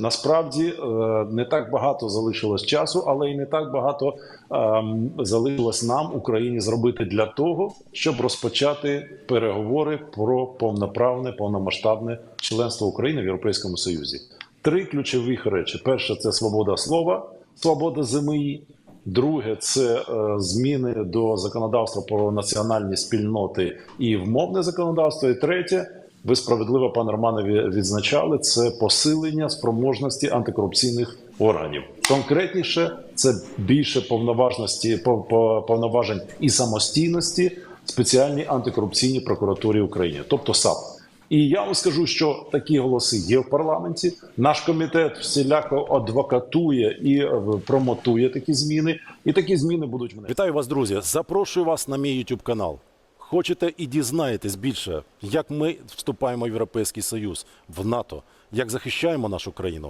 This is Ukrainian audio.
Насправді е, не так багато залишилось часу, але й не так багато ем, залишилось нам, Україні, зробити для того, щоб розпочати переговори про повноправне, повномасштабне членство України в Європейському Союзі. Три ключові речі: перше це свобода слова, свобода ЗМІ. Друге, це е, зміни до законодавства про національні спільноти і вмовне законодавство. І третє, ви справедливо, пане Романові, відзначали це посилення спроможності антикорупційних органів. Конкретніше, це більше повноважності, пов- пов- повноважень і самостійності спеціальній антикорупційній прокуратурі України, тобто САП. І я вам скажу, що такі голоси є в парламенті. Наш комітет всіляко адвокатує і е, промотує такі зміни, і такі зміни будуть внесені. Вітаю вас, друзі! Запрошую вас на мій YouTube канал. Хочете і дізнаєтесь більше, як ми вступаємо в Європейський Союз, в НАТО, як захищаємо нашу країну.